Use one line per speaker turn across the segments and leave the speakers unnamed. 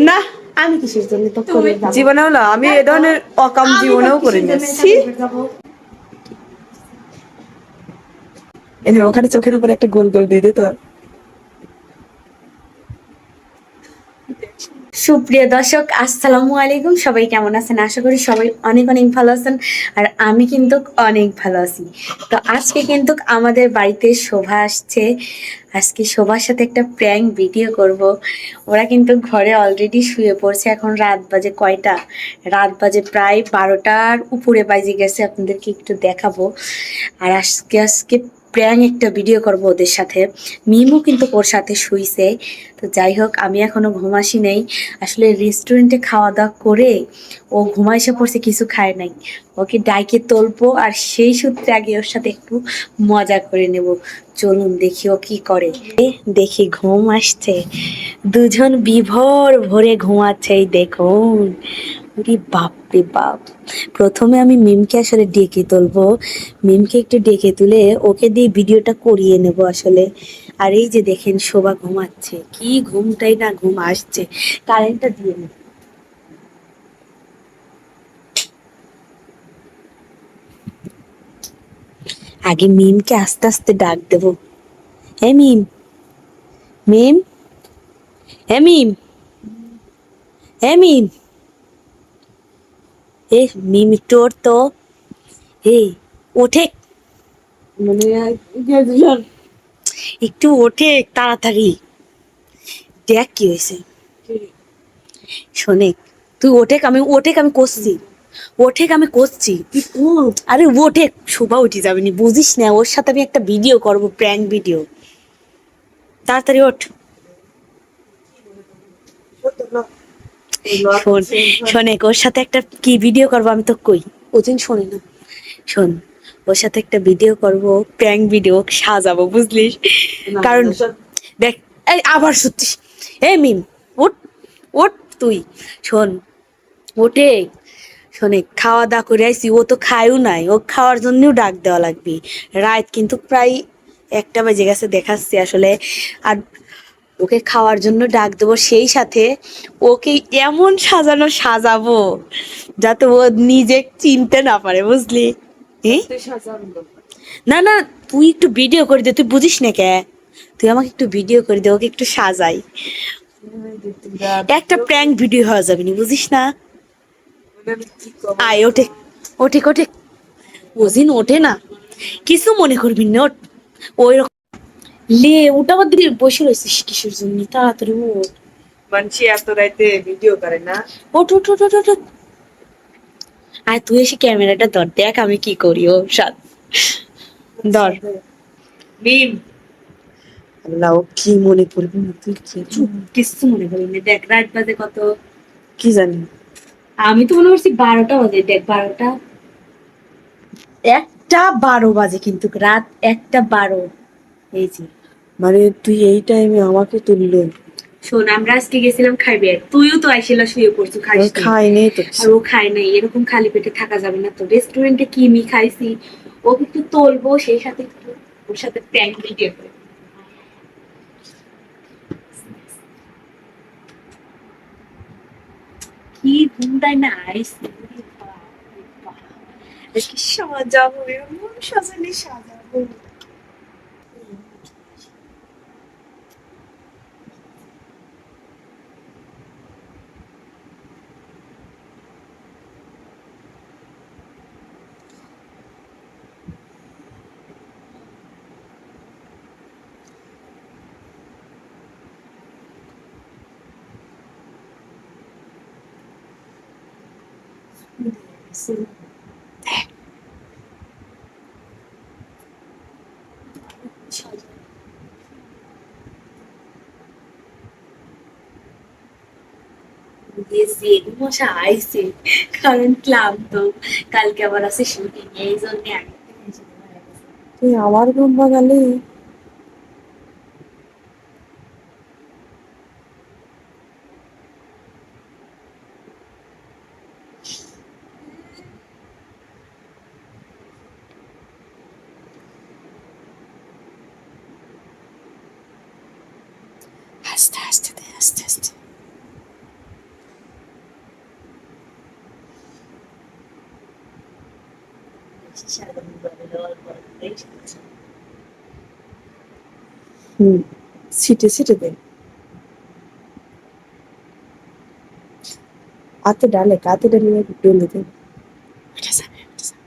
না আমি কিসের জন্য তো করে?
জীবনেও না আমি এ ধরনের অকাম জীবনেও করে না ওখানে চোখের উপর একটা গোল গোল দিয়ে দে
সুপ্রিয় দর্শক, আসসালামু আলাইকুম। সবাই কেমন আছেন? আশা করি সবাই অনেক অনেক ভালো আছেন আর আমি কিন্তু অনেক ভালো আছি। তো আজকে কিন্তু আমাদের বাড়িতে শোভা আসছে। আজকে শোভার সাথে একটা প্র্যাঙ্ক ভিডিও করব। ওরা কিন্তু ঘরে অলরেডি শুয়ে পড়ছে। এখন রাত বাজে কয়টা? রাত বাজে প্রায় বারোটার উপরে বাজে গেছে। আপনাদেরকে একটু দেখাবো। আর আজকে আজকে প্র্যাঙ্ক একটা ভিডিও করব ওদের সাথে। মিমও কিন্তু ওর সাথে শুইছে। তো যাই হোক, আমি এখনও ঘুমাসি নেই। আসলে রেস্টুরেন্টে খাওয়া দাওয়া করে ও ঘুমাইসে পড়ছে, কিছু খায় নাই। ওকে ডাইকে তুলবো আর সেই সূত্রে আগে ওর সাথে একটু মজা করে নেব। চলুন দেখি ও কি করে। দেখি ঘুম আসছে। দুজন বিভোর ভরে ঘুমাচ্ছে দেখুন। ওরে বাপ রে বাপ। প্রথমে আমি মিমকে আসলে ডেকে তুলবো। মিমকে একটু ডেকে তুলে ওকে দিয়ে ভিডিওটা করিয়ে নেব আসলে। আর এই যে দেখেন, শোভা ঘুমাচ্ছে। কি ঘুমটাই না ঘুম আসছে। কারেন্টটা দিয়ে নে। আগে মিমকে আস্তে আস্তে ডাক দেব। হে মিম। মিম। হে মিম। হে মিম। এ মিম ওর তো হে ওঠে।
মানে
একটু ওঠে তাড়াতাড়ি। দেখ কি হয়েছে। শোনে তুই ওঠে আমি ওঠে আমি করছি ওঠে আমি করছি আরে ওঠে শোভা উঠে যাবে নি বুঝিস না ওর সাথে আমি একটা ভিডিও করব প্র্যাঙ্ক ভিডিও তাড়াতাড়ি ওঠ। শোন শোনে ওর সাথে একটা কি ভিডিও করব আমি তো কই? ওদিন শোনে না। শোন ওর সাথে একটা ভিডিও করব প্র্যাঙ্ক ভিডিও সাজাবো বুঝলিস? কারণ দেখ এই আবার সত্যি এই মিম ওঠ ওঠ তুই শোন ওঠে শোনে খাওয়া দাওয়া করে আইসি ও তো খায়ও নাই ও খাওয়ার জন্যও ডাক দেওয়া লাগবে। রাত কিন্তু প্রায় একটা বেজে গেছে দেখাচ্ছি আসলে। আর ওকে খাওয়ার জন্য ডাক দেবো সেই সাথে ওকে এমন সাজানো সাজাবো যাতে ও নিজে চিনতে না পারে বুঝলি? না না তুই একটু ভিডিও করে দে তুই বুঝিস না কে? তুই আমাকে একটু ভিডিও করে দে ওকে একটু সাজাই। একটা প্র্যাঙ্ক ভিডিও হয়ে যাবে নি বুঝিস না? আয় ওঠে ওঠে ওঠে। ওজিন ওঠে না। কিছু মনে করবি না ওই লে ওটা আবার দিকে বসে রয়েছিস কিসের জন্য? তাড়াতাড়ি ওঠ
মানুষ এত রাইতে ভিডিও করে না।
ওঠ ওঠ ওঠ ওঠ, ওঠ। আর তুই এসে ক্যামেরাটা ধর দেখ আমি কি করি ও সাত। ধর।
মিম আল্লাহ ও কি মনে করবি না তুই কি
চুপ কিচ্ছু মনে করি না। দেখ রাত বাজে কত।
কি জানি?
আমি তো মনে করছি বারোটা বাজে। দেখ বারোটা। একটা বারো বাজে কিন্তু রাত একটা বারো। এই যে
মানে তুই এই টাইমে আমাকে তুললো।
শোন আমরা আজকে গেছিলাম খাইবে তুইও তো আইসিলা শুয়ে পড়ছো খাইস
খাই নেই তো।
আর ও খায় নাই এরকম খালি পেটে থাকা যাবে না তো। রেস্টুরেন্টে কি মি খাইছি? ও একটু তুলবো সেই সাথে ওর সাথে প্র্যাঙ্ক ভিডিও করব কি ঘুমটাই না আইসি কি সাজাবো। এমন সাজালে সাজাবো গেছি মশা আইছে কারণ ক্লান্ত কালকে আবার আছে শুটিং এই জন্য আগে থেকে এসে ঘুমায় গেছে।
তুই আমার ঘুম বাগালে
আস্তে আস্তে দে, আস্তে আস্তে
হুম সিটে সিটে দে। হাতে ডালে কাতে ডালে ডলে দে। এটা যাবে, এটা যাবে।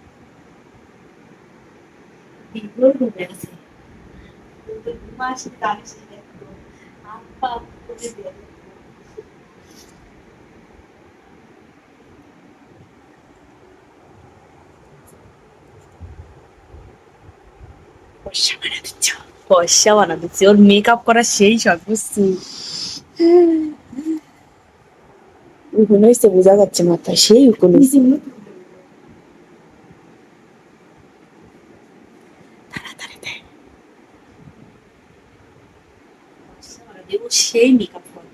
পয়সা বানা দিচ্ছ।
ওর মেকআপ করা সেই সব বুঝছি।
উকুন হয়েছে বোঝা যাচ্ছে মাথায়, সেই উকুন হয়েছে
সেই মেকআপ করে।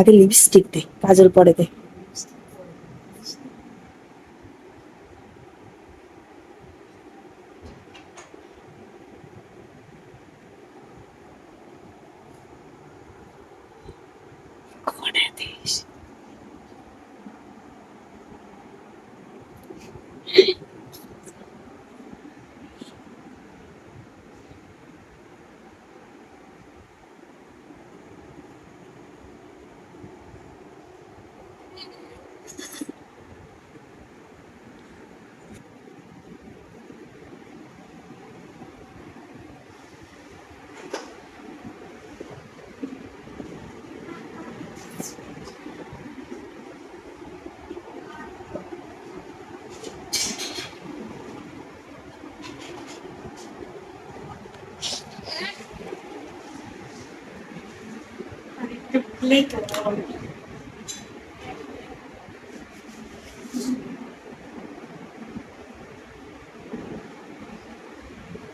আগে লিপস্টিক দে, কাজল পরে দে করে দিস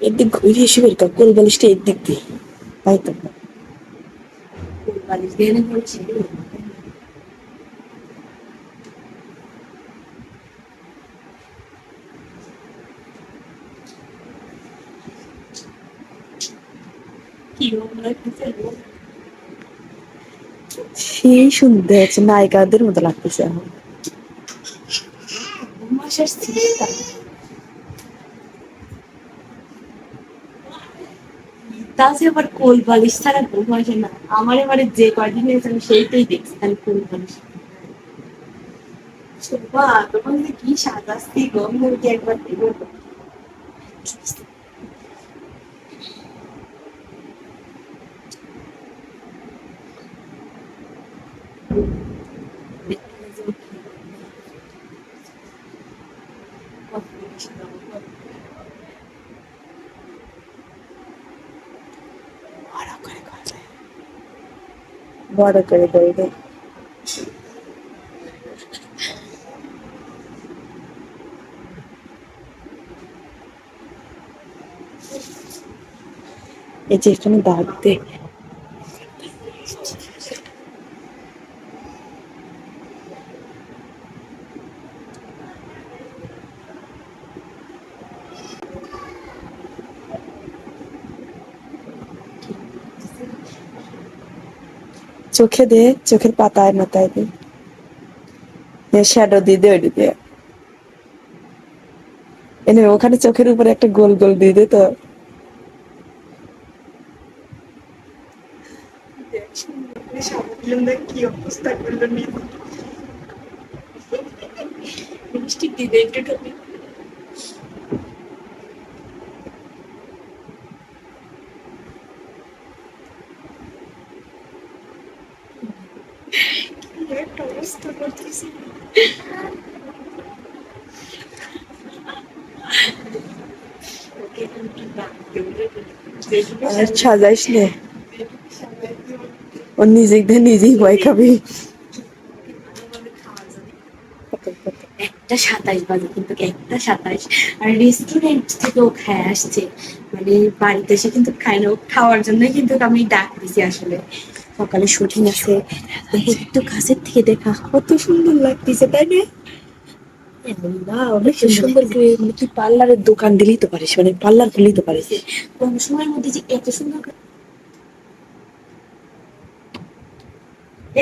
এদিক ঘুরে এসে বের কর কোল বালিশটা এর দিক দিয়ে? তাই তো।
বালিশ দিয়ে এনে পড়ছি? কি রকম লাগতেছে গো?
সেই সুন্দর আছে নায়িকাদের মতো লাগতেছে এখন।
দু তা যে আবার কোল বালিশ ছাড়া ঘুম আসে না, আমার এবারে যে কয়দিন হয়েছে আমি সেইটাই দেখছি, তাহলে কোল বালিশ। শোভা একবার দেবো
বড় করে কর দে। বড় করে করে এই যে এখানে দাগ দে চোখে দে, চোখের পাতায় মাথায় দে। শ্যাডো দিয়ে দে, ওইটা দিয়ে। এনে ওখানে চোখের উপরে একটা গোল গোল দিয়ে দে তো।
কি অবস্থা করল লিপস্টিক দিয়ে দে, একটু একটা অবস্থা
নে। ও নিজে নিজেই ভয় খাবি।
একটা সাতাইশ বাজে, কিন্তু একটা সাতাইশ। আর রেস্টুরেন্ট থেকেও খায় আসছে। মানে বাড়িতে এসে কিন্তু খায় না। খাওয়ার জন্যই কিন্তু আমি ডাক দিছি আসলে। সকালে শুটিং আছে একটু কাছের থেকে দেখা। কত সুন্দর লাগতেছে তাই না?
না অনেক সুন্দর করে মানে তুই পার্লারের দোকান দিলেই তো পারিস মানে পার্লার খুললেই তো পারিস।
কম সময়ের মধ্যে যে এত সুন্দর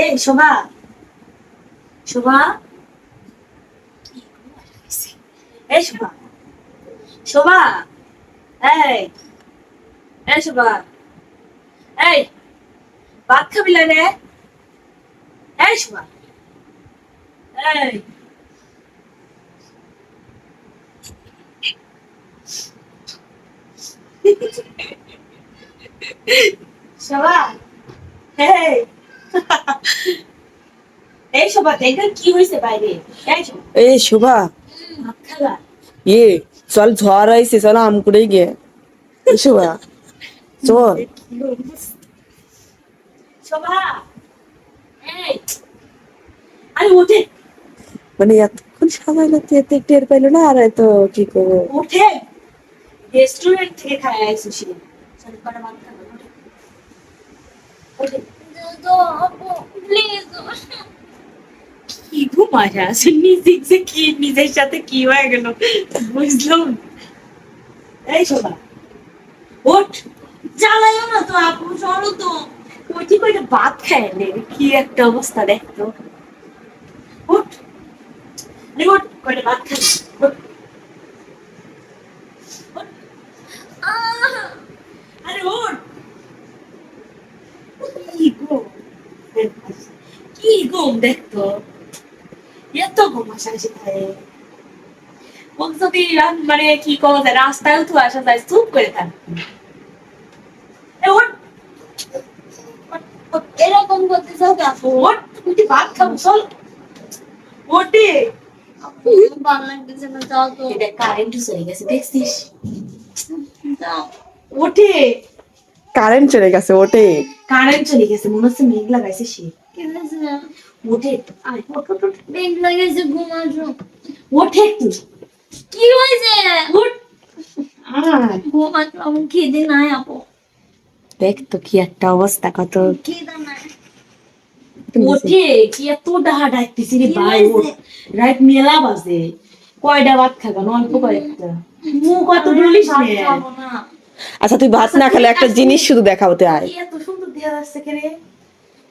এই শোভা। শোভা। এই শোভা। শোভা। এই। এই শোভা। এই। ভাত খাবি না এই শোভা। এই। শোভা এই। এই শোভা দেখবেন কি হয়েছে বাইরে? এই শোভা।
ইয়ে চল ঝড় আইছে চল আম করে গিয়ে শোভা চল। মানে এতক্ষণ সাজাইলো এতে টের পাইলো না আর এত কি করব?
ওঠে। রেস্টুরেন্ট থেকে খায় আইসো সে কি ঘুমায় আছে নিজে যে কি নিজের সাথে কি হয়ে গেল বুঝলাম এই শোভা ওঠ। জ্বালাইও না তো আপু চলো তো। কইটি কইটা ভাত খায় নে কি একটা অবস্থা দেখতো ওঠ কইটা ভাত কি ঘুম এত ঘুম মানে কি করা যায়, রাস্তায় তো আসা যায়, চুপ করে থাক এ ওঠ ওঠ, ওঠ,
এরকম করতে চাও আপু
ওঠ তুই ভাত খাব চল। ওঠে
ভালো লাগতেছে না যাও তো
এটা কারেন্ট চলে গেছে দেখছিস?
যাও
কারেন্ট চলে গেছে ওটে
কারেন্ট চলে গেছে মনে হচ্ছে মেঘ লাগাইছে সে। ওঠে
কি হয়েছে? আমি নাই আপু।
দেখ তো কি একটা অবস্থা কত
ওঠে কি এত ডাহা ডাকতেছি রে ভাই রাত মেলা বাজে। কয়টা ভাত খাবা? অল্প কয়েকটা। মুখ কত ডলিস
আচ্ছা তুই ভাত না খেলে একটা জিনিস শুধু দেখাতে আয়।
কি এত সুন্দর দেয়া যাচ্ছে কে রে?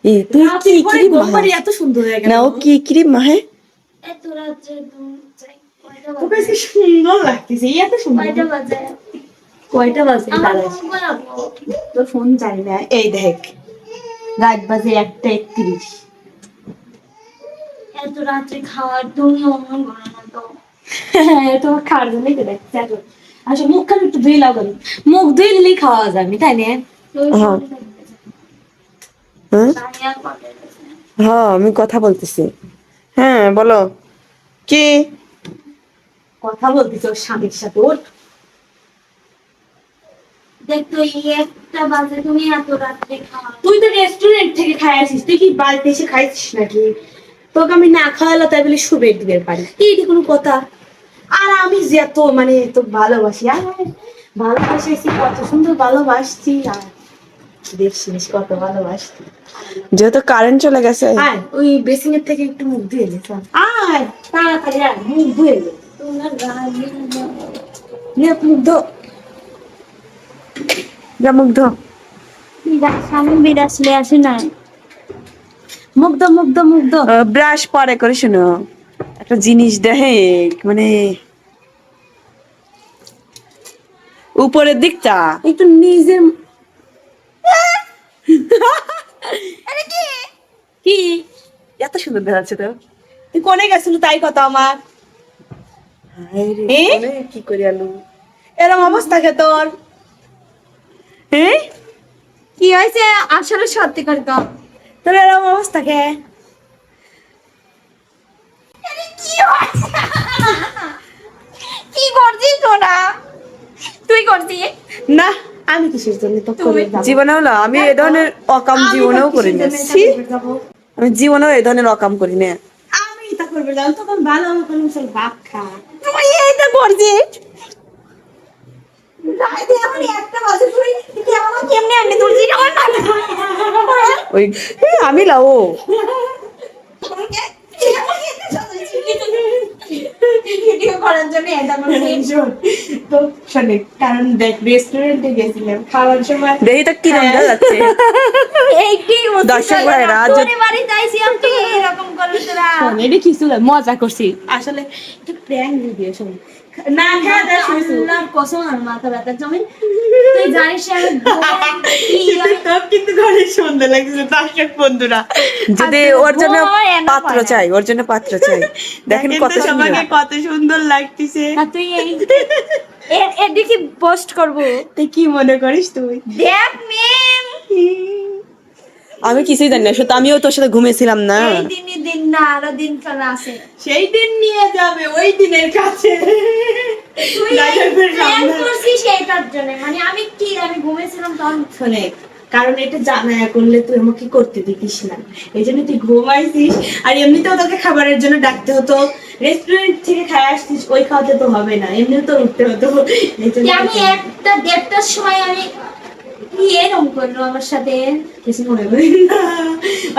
এই তুই কি ক্রিম
এত সুন্দর হয়ে গেল।
না ও কি ক্রিম মাহে?
এত রাত্রে তুমি চাই কয়টা বাজে?
সুন্দর লাগতেছে এত সুন্দর।
কয়টা বাজে?
কয়টা বাজে
ফোন
তোর ফোন জানি না। এই দেখ রাত বাজে একটা একত্রিশ।
এত রাত্রে খাওয়ার তুমি অন্য করো না তো।
হ্যাঁ তোমার খাওয়ার জন্যই তো দেখছি এত। আচ্ছা মুখ খালি একটু ধুই লাগানো মুখ ধুই দিলেই খাওয়া যাবে তাই না?
হ্যাঁ। হ্যাঁ
না।
হ্যাঁ আমি কথা বলতেছি। হ্যাঁ বলো। কি?
কথা বলতেছে ওর স্বামীর সাথে ওর
দেখ এই একটা বাজে তুমি এত রাত্রে
তুই তো রেস্টুরেন্ট থেকে খাই আসিস তুই কি বাড়িতে এসে খাইছিস নাকি? তোকে আমি না খাওয়ালো তাই বলে শুবে দিতে পারি এইটি কোনো কথা। আর আমি যে এত মানে তো ভালোবাসি আর ভালোবাসি কত সুন্দর ভালোবাসছি আর দেখছিস কত ভালোবাসছি।
যেহেতু কারেন্ট চলে গেছে।
আয় ওই বেসিং এর থেকে একটু মুখ ধুয়ে নে আয় তাড়াতাড়ি আয় মুখ ধুয়ে নে।
তোমার গায়ে দিয়ে
মুখ ধো।
যা মুখ ধো
বিরাট স্বামী বিরাট আসে না
মুখ ধো মুখ ধো মুখ ধো
ব্রাশ পরে করে শোনো। একটা জিনিস দেখে মানে উপরের দিকটা।
একটু নিজের কি?
এত সুন্দর দেখাচ্ছে তো।
তুই কোনে গেছিল তাই কথা আমার?
কি করি আলু?
এরম অবস্থা কে তোর?
হ্যাঁ?
কি হয়েছে? আসলে সত্যি করে তো
তোর এরম অবস্থা কে?
কি করছিস তোরা? তুই করছিস?
না আমি কিসের জন্য তো করে যাব?
জীবনে আমি এ ধরনের অকাম জীবনেও করি না।
এটা
আমি জীবনেও এ ধরনের অকাম করি না।
আমি এটা করবে তখন ভালো আমার কোনো খা।
তুই এইটা করছিস? ওই আমি লাও
দেখ
তো কি যাচ্ছে। দর্শক ভাইরা,
এরকম
না, মজা করছি। আসলে এটা প্র্যাঙ্ক ভিডিও শোন। না খাওয়া দাওয়া শুরু
কসম আর মাথা ব্যথা জমি। তুই জানিস
তোর কিন্তু ঘরে সুন্দর লাগছে দর্শক বন্ধুরা।
যদি ওর জন্য পাত্র চাই ওর জন্য পাত্র চাই। দেখেন কত সুন্দর।
সবাইকে কত সুন্দর লাগতেছে।
তুই এই এ- এদিকে পোস্ট করব।
তুই কি মনে করিস তুই?
দেখ মেম
আমি কিছুই জানি না সত্যি আমিও তোর সাথে ঘুমিয়েছিলাম না।
এই দিনই দিন না আরও দিন আছে
সেই দিন নিয়ে যাবে ওই দিনের কাছে।
তুই প্ল্যান করছিস এটার জন্য। মানে আমি কি আমি ঘুমেছিলাম তখন?
শোনে কারণ এটা জানায়া করলে তুই আমাকে করতে দিতিস না। এই জন্য তুই ঘুমাইছিস আর এমনিতেও তোকে খাবারের জন্য ডাকতে হতো। রেস্টুরেন্ট থেকে খাই আসছিস ওই খাওয়াতে তো হবে না এমনিও তো উঠতে হতো।
আমি একটা দেড়টার সময় আমি কি এরকম করল আমার সাথে?
কিছু মনে করি না।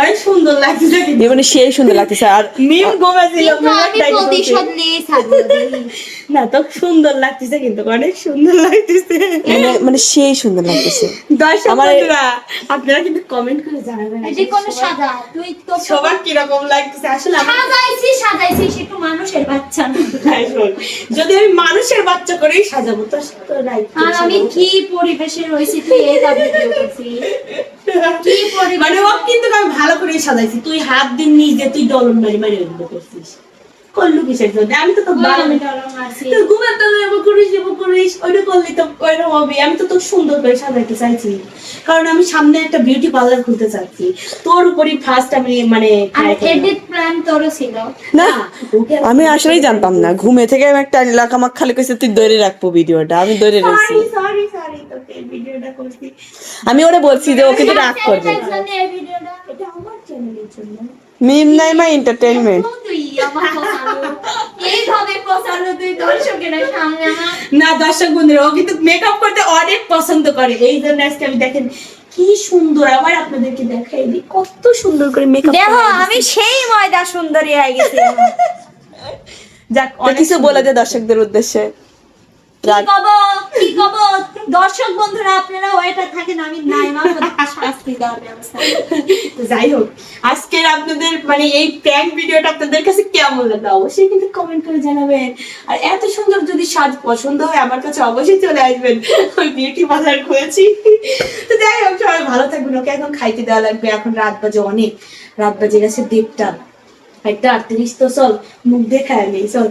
অনেক সুন্দর লাগছে
এ মানে সেই সুন্দর লাগতেছে। আর
মিম ঘুমাইছিল
প্রতিশোধ নিয়ে
না তো সুন্দর লাগতেছে কিন্তু অনেক সুন্দর লাগতেছে।
মানে মানে সেই সুন্দর লাগতেছে।
দর্শক বন্ধুরা আপনারা কিন্তু কমেন্ট করে জানাবেন
এটি কোন সাদা তুই তো
সবার কীরকম লাগতেছে? আসলে আমার
সাজাইছি সাজাইছি সে একটু মানুষের বাচ্চা
যদি আমি মানুষের বাচ্চা করেই সাজাবো তো তো
আর আমি কি পরিবেশে রয়েছি তুই
মানে ও কিন্তু আমি ভালো করেই সাজাইছি। তুই হাত দিন নিজে তুই ডলন মারি মারি ওগুলো করছিস। করলু কিসের জন্য? আমি তো তোর তুই ঘুমাতে যাব করিস যাব করিস ওইটা করলে তো ওইরকম হবে। আমি তো তোর সুন্দর করে সাজাইতে চাইছি। কারণ আমি সামনে একটা বিউটি পার্লার খুলতে চাচ্ছি। তোর উপরই ফার্স্ট আমি মানে।
এডিট প্ল্যান তোরও ছিল।
না আমি আসলেই জানতাম না। ঘুমে থেকে আমি একটা এলাকা আমাকে খালি কইছে তুই ধরে রাখব ভিডিওটা আমি ধরে রাখছি
সরি সরি
আমি ওরা বলছি যে ওকে তো রাগ করবে।
এই জন্য এই ভিডিওটা
এটা আমার চ্যানেলের জন্য
মিম নাই মা এন্টারটেইনমেন্ট
না দর্শক বন্ধুরা ও কিন্তু মেকআপ করতে অনেক পছন্দ করে। এই জন্য আজকে আমি দেখেন কি সুন্দর আবার আপনাদেরকে দেখাই দিই। কত সুন্দর করে মেকআপ
দেখো আমি সেই ময়দা সুন্দরী হয়ে গেছি।
যাক
কিছু বলে দে দর্শকদের উদ্দেশ্যে।
দর্শক বন্ধুরা আপনারা ওয়েটার থাকেন আমি নাই শাস্তি দেওয়ার ব্যবস্থা।
যাই হোক আজকের আপনাদের মানে এই প্র্যাঙ্ক ভিডিওটা আপনাদের কাছে কেমন লাগল? অবশ্যই কিন্তু কমেন্ট করে জানাবেন। আর এত সুন্দর যদি সাজ পছন্দ হয় আমার কাছে অবশ্যই চলে আসবেন। ওই বিউটি পার্লার খুলেছি তো যাই হোক সবাই ভালো থাকবেন। ওকে এখন খাইতে দেওয়া লাগবে। এখন রাত বাজে অনেক। রাত বাজে গেছে দেড়টা। একটা আটত্রিশ তো চল মুখ দেখায় নেই চল।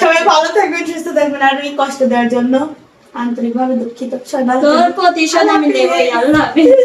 সবাই ভালো থাকবেন সুস্থ থাকবেন আর এই কষ্ট দেওয়ার জন্য আন্তরিকভাবে দুঃখিত। সবাই ভালো
তোর প্রতিশোধ আমি আল্লাহ।